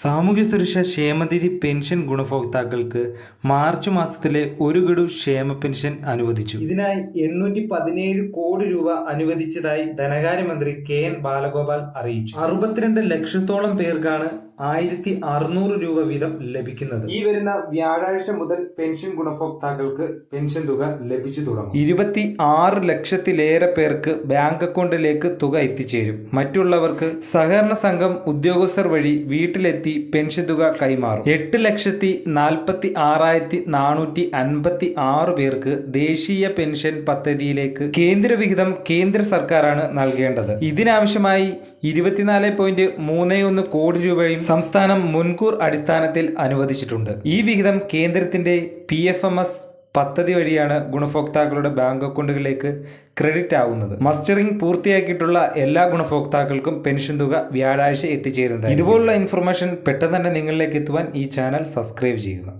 സാമൂഹ്യ സുരക്ഷ ക്ഷേമനിധി പെൻഷൻ ഗുണഭോക്താക്കൾക്ക് മാർച്ച് മാസത്തിലെ ഒരു ഗഡു ക്ഷേമ പെൻഷൻ അനുവദിച്ചു. ഇതിനായി എണ്ണൂറ്റി പതിനേഴ് കോടി രൂപ അനുവദിച്ചതായി ധനകാര്യമന്ത്രി കെ എൻ ബാലഗോപാൽ അറിയിച്ചു. അറുപത്തിരണ്ട് ലക്ഷത്തോളം പേർക്കാണ് ആയിരത്തി അറുന്നൂറ് രൂപ വീതം ലഭിക്കുന്നത്. ഈ വരുന്ന വ്യാഴാഴ്ച മുതൽ പെൻഷൻ ഗുണഭോക്താക്കൾക്ക് പെൻഷൻ തുക ലഭിച്ചു തുടങ്ങും. ഇരുപത്തി ആറ് ലക്ഷത്തിലേറെ പേർക്ക് ബാങ്ക് അക്കൗണ്ടിലേക്ക് തുക എത്തിച്ചേരും. മറ്റുള്ളവർക്ക് സഹകരണ സംഘം ഉദ്യോഗസ്ഥർ വഴി വീട്ടിലെത്തി പെൻഷൻ തുക കൈമാറും. എട്ട് ലക്ഷത്തി നാൽപ്പത്തി ആറായിരത്തി നാനൂറ്റി അൻപത്തി ആറ് പേർക്ക് ദേശീയ പെൻഷൻ പദ്ധതിയിലേക്ക് കേന്ദ്ര വിഹിതം കേന്ദ്ര സർക്കാരാണ് നൽകേണ്ടത്. ഇതിനാവശ്യമായി ഇരുപത്തിനാല് പോയിന്റ് മൂന്ന് ഒന്ന് കോടി രൂപയും സംസ്ഥാനം മുൻകൂർ അടിസ്ഥാനത്തിൽ അനുവദിച്ചിട്ടുണ്ട്. ഈ വിഹിതം കേന്ദ്രത്തിന്റെ പി എഫ് എം എസ് പദ്ധതി വഴിയാണ് ഗുണഭോക്താക്കളുടെ ബാങ്ക് അക്കൗണ്ടുകളിലേക്ക് ക്രെഡിറ്റ് ആവുന്നത്. മസ്റ്ററിംഗ് പൂർത്തിയാക്കിയിട്ടുള്ള എല്ലാ ഗുണഭോക്താക്കൾക്കും പെൻഷൻ തുക വ്യാഴാഴ്ച എത്തിച്ചേരുന്നത് ഇതുപോലുള്ള ഇൻഫർമേഷൻ പെട്ടെന്ന് തന്നെ നിങ്ങളിലേക്ക് എത്തുവാൻ ഈ ചാനൽ സബ്സ്ക്രൈബ് ചെയ്യുക.